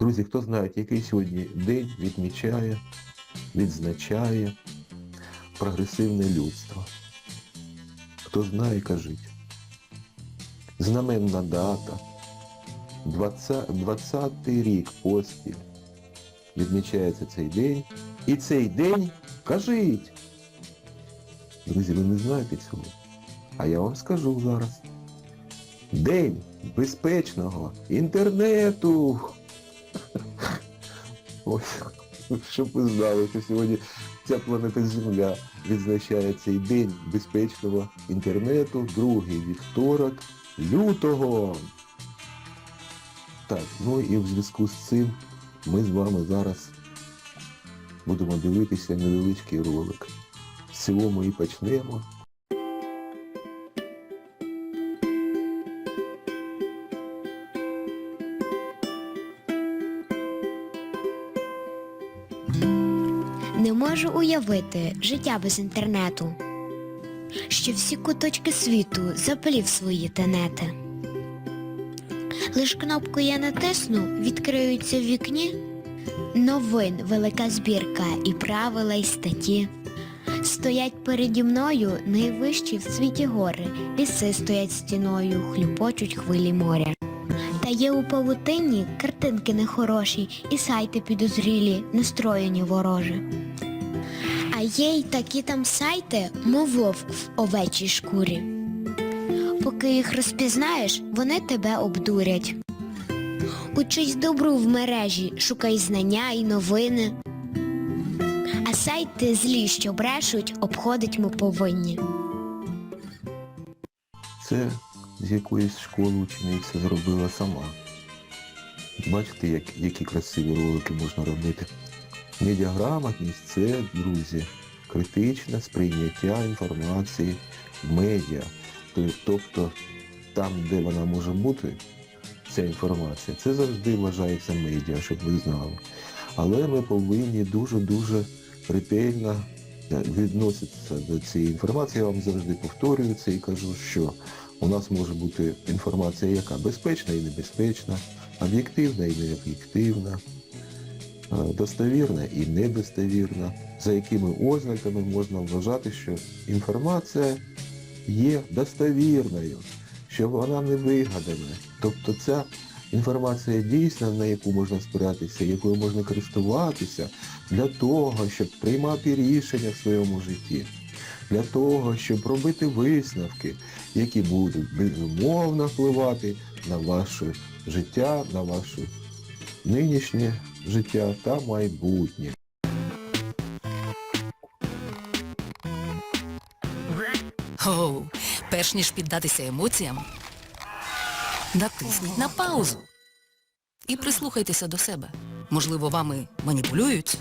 Друзі, хто знає, який сьогодні день відмічає, відзначає прогресивне людство? Хто знає, кажіть. Знаменна дата. 20, 20-й рік поспіль відмічається цей день. І цей день кажіть. Друзі, ви не знаєте цього? А я вам скажу зараз. День безпечного інтернету. Ось, щоб ви знали, що сьогодні ця планета Земля відзначає цей день безпечного інтернету, другий вівторок лютого. Так, ну і в зв'язку з цим ми з вами зараз будемо дивитися невеличкий ролик. З цього ми і почнемо. Не можу уявити життя без інтернету, що всі куточки світу заплів свої тенети. Лиш кнопку я натисну, відкриються в вікні новин, велика збірка і правила й статті. Стоять переді мною найвищі в світі гори, ліси стоять стіною, хлюпочуть хвилі моря. Та є у павутинні картинки нехороші і сайти підозрілі, настроєні вороже. А є й такі там сайти, мов вовк в овечій шкурі. Поки їх розпізнаєш, вони тебе обдурять. Учись добру в мережі, шукай знання і новини. А сайти злі, що брешуть, обходить ми повинні. Це з якоїсь школи учениця зробила сама. Бачите, як, які красиві ролики можна робити. Медіаграмотність це, друзі, критичне сприйняття інформації в медіа. Тобто- там, де вона може бути, ця інформація, це завжди вважається медіа, щоб ви знали. Але ми повинні дуже-дуже ретельно е, відноситися до цієї інформації. Я вам завжди повторюю це і кажу, що у нас може бути інформація, яка безпечна і небезпечна, об'єктивна і необ'єктивна, е, достовірна і недостовірна, за якими ознаками можна вважати, що інформація є достовірною, що вона не вигадана. Тобто ця інформація дійсна, на яку можна спиратися, якою можна користуватися для того, щоб приймати рішення в своєму житті, для того, щоб робити висновки, які будуть безумовно впливати на ваше життя, на ваше нинішнє життя та майбутнє. Оу, перш ніж піддатися емоціям, натисніть на паузу. І прислухайтеся до себе. Можливо, вами маніпулюють?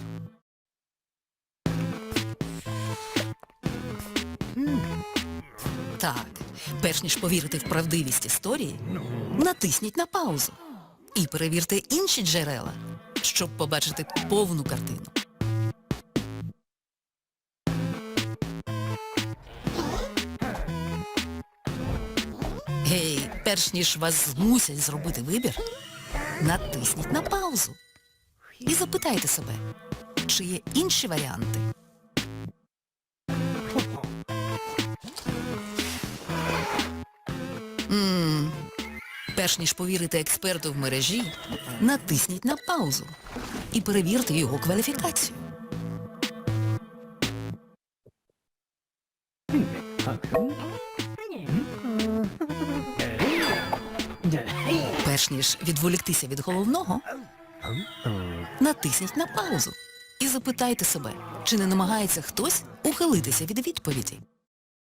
Так, перш ніж повірити в правдивість історії, натисніть на паузу. І перевірте інші джерела, щоб побачити повну картину. Гей, перш ніж вас змусять зробити вибір, натисніть на паузу і запитайте себе, чи є інші варіанти. Перш ніж повірити експерту в мережі, натисніть на паузу і перевірте його кваліфікацію. Перш ніж відволіктися від головного, натисніть на паузу і запитайте себе, чи не намагається хтось ухилитися від відповіді.